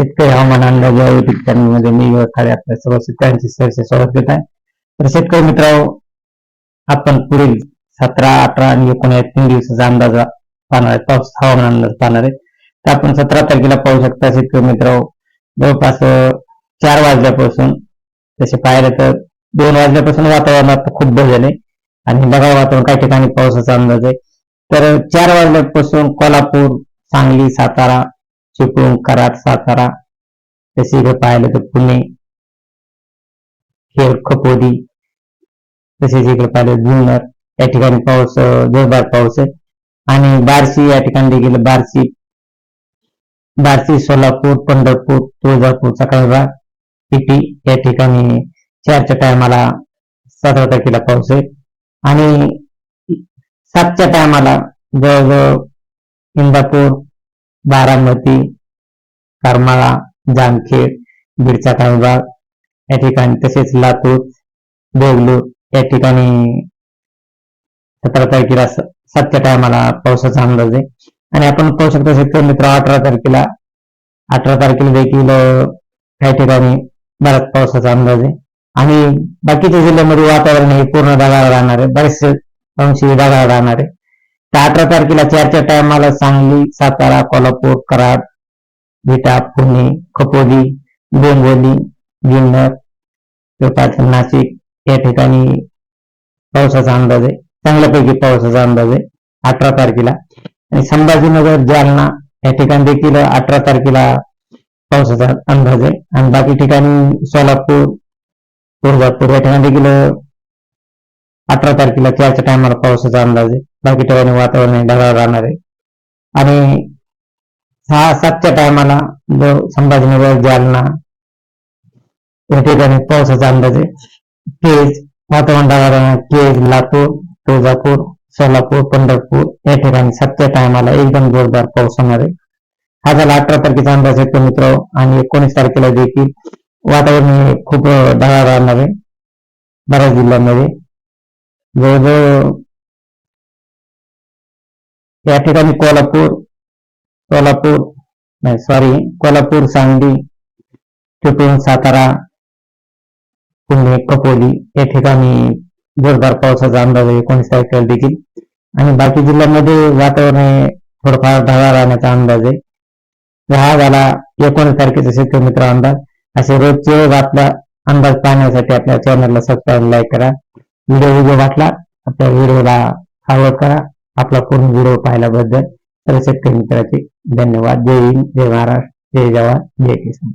शेतकरी हवामान अंदाज या युट्यूब मी खाली आपल्या सर्व शेतकऱ्यांचे सहर्ष स्वागत घेत आहे. तर शेतकरी मित्र आपण पुढील सतरा अठरा आणि एकोणीस तीन दिवसाचा अंदाज पाहणार आहे. पाऊस हवामान अंदाज पाहणार आहे. तर आपण सतरा तारखेला पाहू शकता शेतकरी मित्र जवळपास चार वाजल्यापासून तसे पाहिलं तर दोन वाजल्यापासून वातावरणात खूप बदल आहे. आणि बघा वातावरण काही ठिकाणी पावसाचा अंदाज आहे. तर चार वाजल्यापासून कोल्हापूर सांगली सातारा चिपळूण कराड सातारा. तसे इथं पाहिलं तर पुणे खेड खपोदी तसेच इकडे पाहिलं जुन्नर या ठिकाणी पाऊस जोरदार पाऊस आहे. आणि बार्शी या ठिकाणी देखील बार्शी बार्शी सोलापूर पंढरपूर तुळजापूरचा काही भाग पिटी या ठिकाणी चारच्या टायमाला सतरा तारखेला पाऊस आहे. आणि सातच्या टायमाला जवळजवळ इंदापूर बारामती करमाळा जामखेड बीडचा काही भाग या ठिकाणी तसेच लातूर देवलूर या ठिकाणी सतरा तारखेला सातच्या टायमाला पावसाचा अंदाज आहे. आणि आपण पाहू शकतो शेतकरी मित्र अठरा तारखेला अठरा तारखेला देखील काही ठिकाणी बराच पावसाचा अंदाज आहे. आणि बाकीच्या जिल्ह्यामध्ये वातावरण हे पूर्ण ढगाळ राहणार आहे. बरेचसे अंशी ढगाळ राहणार आहे. तर अठरा तारखेला चारच्या टायमाला सांगली सातारा कोल्हापूर कराड विटा पुणे खपोली डोंगोली जुन्नर पाच नाशिक या ठिकाणी पावसाचा अंदाज आहे. चांगल्यापैकी पावसाचा अंदाज आहे अठरा तारखेला. आणि संभाजीनगर जालना या ठिकाणी देखील अठरा तारखेला पावसाचा अंदाज आहे. आणि बाकी ठिकाणी सोलापूर तुळजापूर या ठिकाणी देखील अठरा तारखेला चारच्या टायमाला पावसाचा अंदाज आहे. बाकी ठिकाणी वातावरण ढगाळ राहणार आहे. आणि सहा सातच्या टायमाला जो संभाजीनगर जालना या ठिकाणी पावसाचा अंदाज आहे. केज वातावरण ढगाळ राहणार. केज लातूर तुळजापूर सोलापूर पंढरपूर या ठिकाणी सातच्या टायमाला एकदम जोरदार पाऊस होणार आहे. हा झाला अठरा तारखेचा अंदाज आहे तो मित्र. आणि एकोणीस तारखेला देखील वातावरण खूप ढगाळ राहणार आहे. बऱ्याच जिल्ह्यांमध्ये. जवळजवळ या ठिकाणी कोल्हापूर कोल्हापूर नाही सॉरी कोल्हापूर सांगली चिपळूण सातारा पुणे कपोली या ठिकाणी जोरदार पावसाचा अंदाज आहे एकोणीस तारखेला देखील. आणि बाकी जिल्ह्यांमध्ये वातावरण हे थोडंफार ढगाळ राहण्याचा अंदाज आहे. हा झाला एकोणीस तारखेचा शेतकरी मित्र अंदाज. असे रोजचे रोज आपला अंदाज पाहण्यासाठी आपल्या चॅनलला सबस्क्राईब लाईक करा. व्हिडिओ व्हिडिओ वाटला आपल्या व्हिडिओला फॉरवर्ड करा. आपला पूर्ण व्हिडिओ पाहिल्याबद्दल सर्व शेतकरी मित्राचे धन्यवाद. जय हिंद जय महाराष्ट्र जय जवान जय किसान.